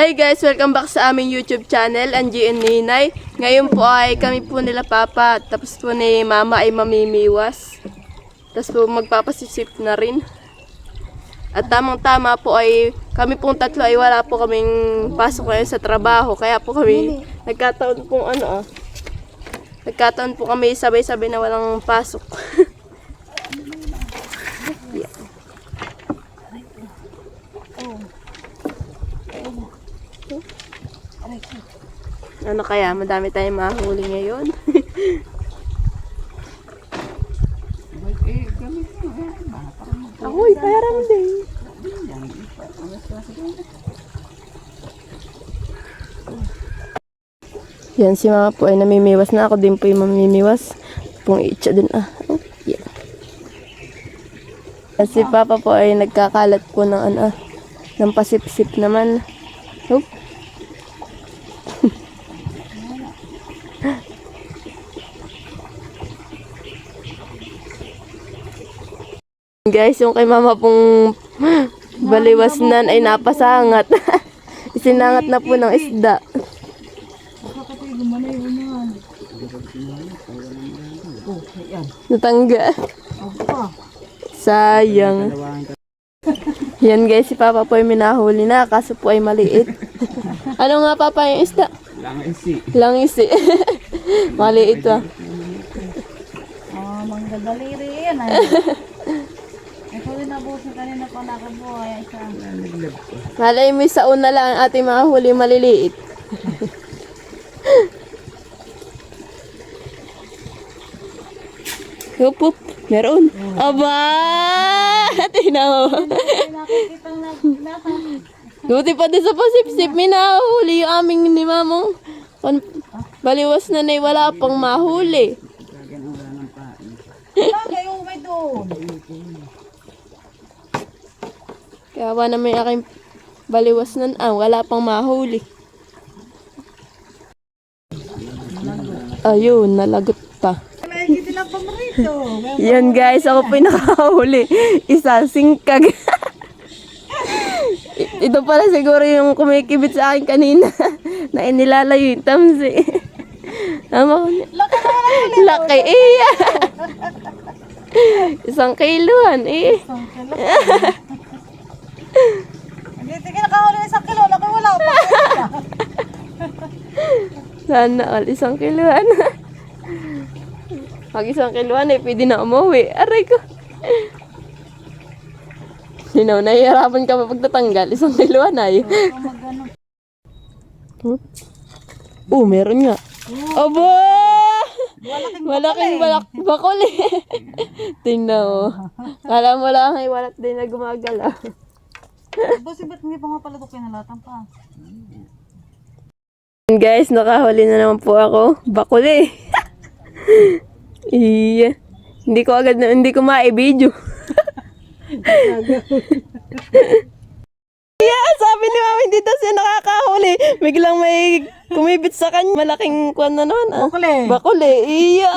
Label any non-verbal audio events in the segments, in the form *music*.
Hi guys! Welcome back sa aming YouTube channel, Angie and Ninay. Ngayon po ay kami po nila Papa, tapos po ni Mama ay mamimiwas. Tapos po magpapasisip na rin. At tamang-tama po ay kami pong tatlo ay wala po kaming pasok ngayon sa trabaho. Kaya po kami nagkataon po ano ah. Nagkataon po kami sabay-sabay na walang pasok. *laughs* Ano kaya? Madami tayong mahuli ngayon. *laughs* Ahoy, payaram din. Yan, si mama po ay namimiwas na. Ako din po yung mamimiwas. Pong itcha din ah. Oh, yeah. Yan, Si papa po ay nagkakalat po ng ano ah, ng pasip-sip naman. Oh. Guys, yung kay mama pong baliwasnan ay napasangat. *laughs* Isinangat na po ng isda. Natangga. Sayang. Yan guys, si Papa po ay minahuli na, kaso po ay maliit. *laughs* ano nga Papa yung isda? Lang isi. Langisi. *laughs* maliit ah. Oh, manggagali rin. Ito rin nabusin kanina pa nakabuhay. Isa. Malay mo sa una lang ang ating mga huli maliliit. *laughs* Hup, hup. Meron. Aba! *laughs* Nasa. Buti pa din sa pasip-sip, may nahuli yung aming ni mamong. Baliwas na na wala pang mahuli. Bagay, Kaya wala naman yung aking baliwas na ah, wala pang mahuli. Ayun, nalagot pa. Yan guys, ako po yung nakahuli. Isa, singkag. *laughs* Ito pala siguro yung kumikibit sa akin kanina *laughs* na inilalayo yung tamsi. *laughs* Tama ko niya. Laki iya. Isang kiluhan eh. Hindi, tingin nakahuli ng isang kilo. Laki wala pa. *laughs* Sana all, isang kiluhan. Pag isang kiluhan eh, pwede na umuwi. Aray ko. Sinaw, nahihirapan ka pa pagtatanggal. Isang kiluhan ay. Magano. Oh, meron nga. Aba! Malaking balak bakol eh. *laughs* Tingnan mo. Kala mo lang ay walat din na gumagala. Bossy, ba't hindi pa nga pala ito kinalatan pa? Guys, nakahuli na naman po ako. Bakol eh. *laughs* iya. Hindi ko agad na, hindi ko ma-video. *laughs* yeah, sabi ni mama hindi daw siya nakakahuli. Biglang may kumibit sa kanya. Malaking kwan na naman ah. Bakul eh. Bakol eh. Iya.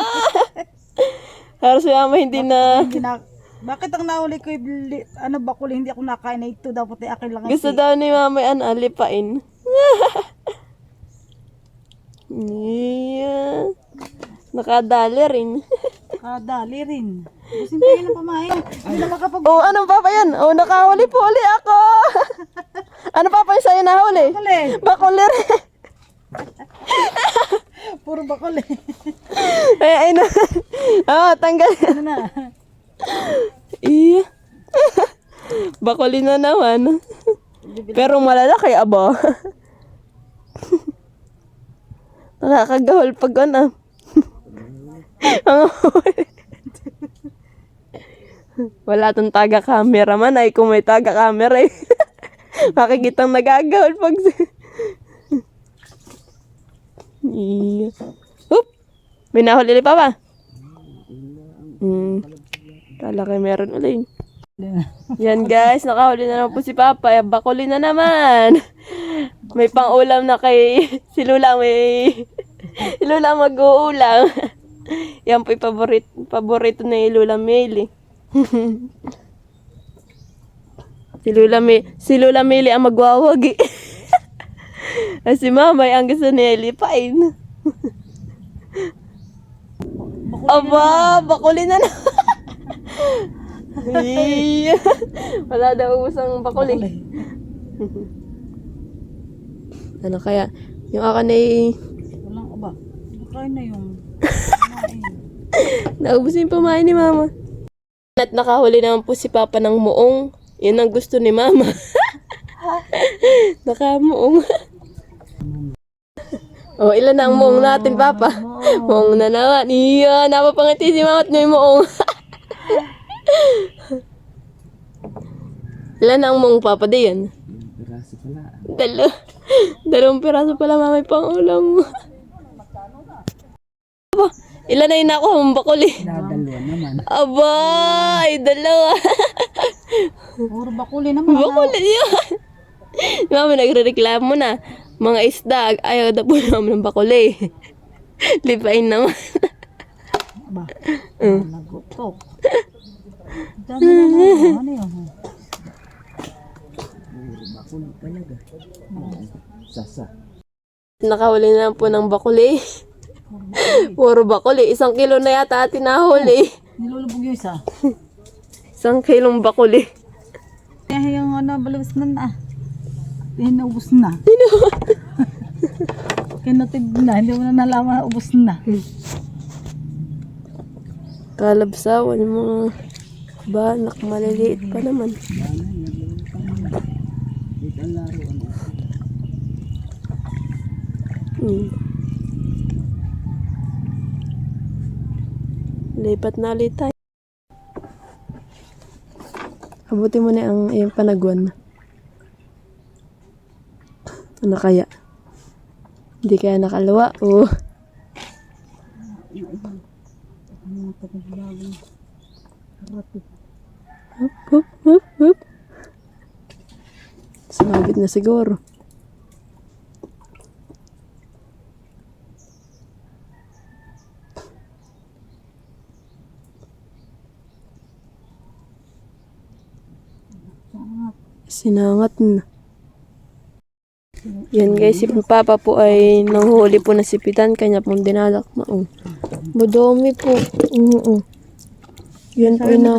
Pero si mama hindi na. Hindi na, bakit ang nahuli ko yung ano bakul hindi ako nakain na ito dapat ay akin lang Gusto daw ni mama ano, alipain. *laughs* iya. Nakadali rin. *laughs* kadali rin Busin pa yun ang pamain hindi na makapag Oh, anong papa yan? Oh, nakahuli po uli ako. *laughs* ano papa yung sa'yo nahuli? bakul eh Bakuli rin. puro bakul eh ay, ay na. Ah, tanggal. ano na Iya. *laughs* Bakuli na naman. Pero malalaki, aba. *laughs* Nakakagahol pag ano. *laughs* Wala tong taga-camera man ay kung may taga-camera eh. Makikitang nagagahol pag... iya. Oop! May nahuli pa ba? Hmm. Kala kayo meron ulit. Yan guys, nakahuli na naman po si Papa. Bakuli na naman. May pang-ulam na kay si Lula. May *laughs* si Lula mag-uulam. Yan po yung paborito, paborito na yung Lula Mili. *laughs* si Lula, Mi, si Lula Mili ang magwawagi. *laughs* At si mama ay ang gusto niya lipain. Aba, bakuli na na. *laughs* Wala daw ubus ang bakuli. *laughs* Ano kaya? Yung akin ay Walang aba. Kain na yung... *laughs* naubos yung pamain ni mama. At nakahuli naman po si papa ng muong. Yun ang gusto ni mama. Nakamuong. oh, ilan na ang muong natin, papa? Muong na naman. Iya, napapangiti si mama at may muong. Ilan ang muong papa di yan? Dalo. Dalawang piraso pala mama pang ulam mo. Aba, ilan na yung nakuha mong bakuli? Dalawa naman. Aba, ay dalawa. Puro bakuli naman. bakuli yun. Mama, nagre-reklamo na. Mga isda, ayaw na po naman ng bakuli. Lipain naman. Aba. Nagutok. Dami naman. Ano yun? Nakahuli na lang po ng bakuli. Puro bakuli. Isang kilo na yata atin nahuli. Nilulubog yung isa. Isang kilong bakuli. Kaya yung ano, balabas na na. Naubos na. *laughs* Kinatid na, hindi mo na nalaman na ubos na. Kalabsawan yung mga banak maliliit pa naman. Hmm. Lipat na ulit tayo. Abuti mo na ang iyong panagwan. Ano kaya? Hindi kaya nakalawa o Hup, hup, hup, hup. Sumabit na siguro. Sinangat na. Yan guys, si Papa po ay nanghuli po na sipitan, kanya pong dinalak na. Oh. Madami po. Oo. Yan po yung na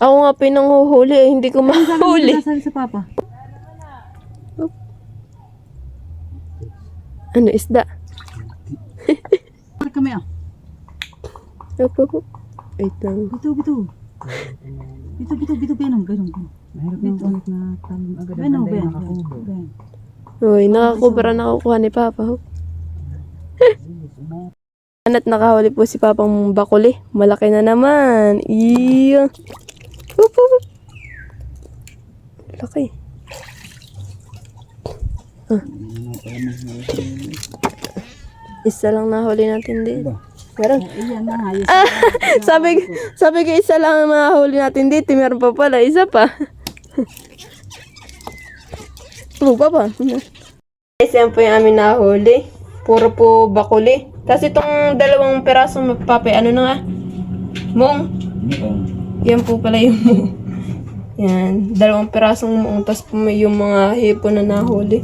Ako nga po yung nanghuhuli, eh, hindi ko mahuli. Sabi sa papa. Ano, isda? Pare kami ah. Opo po. Wait lang. Bito, bito. Bito, bito, bito, ganun, ganun. Mahirap na ulit na tanong agad ang ganda yung nakakubo. Uy, nakakubra nakukuha ni Papa. At nakahuli po si Papang bakuli. Malaki na naman. Iya. Hup, hup, hup. Laki. Ah. Isa lang nahuli natin din. Meron. Iyan na, *laughs* ayos. sabi, sabi ko isa lang ang nahuli natin dito. Meron pa pala. Isa pa. Puro pa ba? Yan po yung amin nahuli. Puro po bakuli. Tapos itong dalawang perasong magpape, ano na nga? Mong. Yan po pala yung mong. Yan. Dalawang perasong mong. Tapos yung mga hipon na nahuli.